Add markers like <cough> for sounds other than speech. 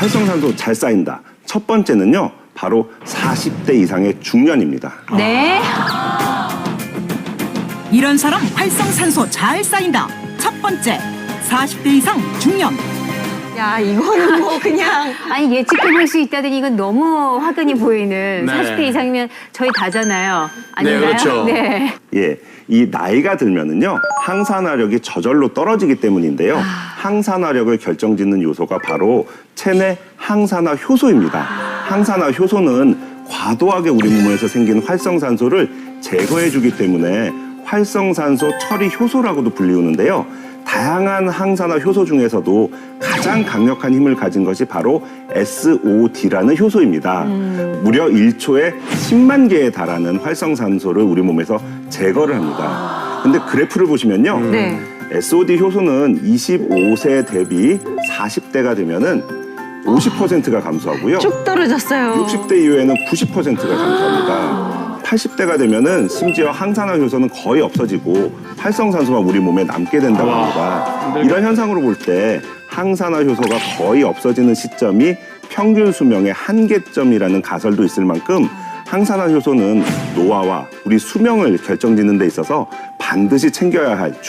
활성산소 잘 쌓인다. 첫 번째는요, 바로 40대 이상의 중년입니다. 네. 이런 사람 활성산소 잘 쌓인다. 첫 번째, 40대 이상 중년. 야, 이거는 뭐 그냥. <laughs> 아니 예측해 볼 수 있다더니 이건 너무 확연히 보이는 네. 40대 이상이면 저희 다잖아요. 아닌가요? 그렇죠. 네. 예, 이 나이가 들면은요 항산화력이 저절로 떨어지기 때문인데요. 항산화력을 결정짓는 요소가 바로 체내 항산화 효소입니다. 항산화 효소는 과도하게 우리 몸에서 생긴 활성산소를 제거해주기 때문에 활성산소 처리 효소라고도 불리우는데요. 다양한 항산화 효소 중에서도 가장 강력한 힘을 가진 것이 바로 SOD라는 효소입니다. 무려 1초에 10만 개에 달하는 활성산소를 우리 몸에서 제거를 합니다. 근데 그래프를 보시면요. 네. SOD 효소는 25세 대비 40대가 되면은 50%가 감소하고요. 쭉 떨어졌어요. 60대 이후에는 90%가 감소합니다. 80대가 되면은 심지어 항산화 효소는 거의 없어지고 활성산소만 우리 몸에 남게 된다고 합니다. 이런 현상으로 볼 때 항산화 효소가 거의 없어지는 시점이 평균 수명의 한계점이라는 가설도 있을 만큼 항산화 효소는 노화와 우리 수명을 결정짓는 데 있어서 반드시 챙겨야 할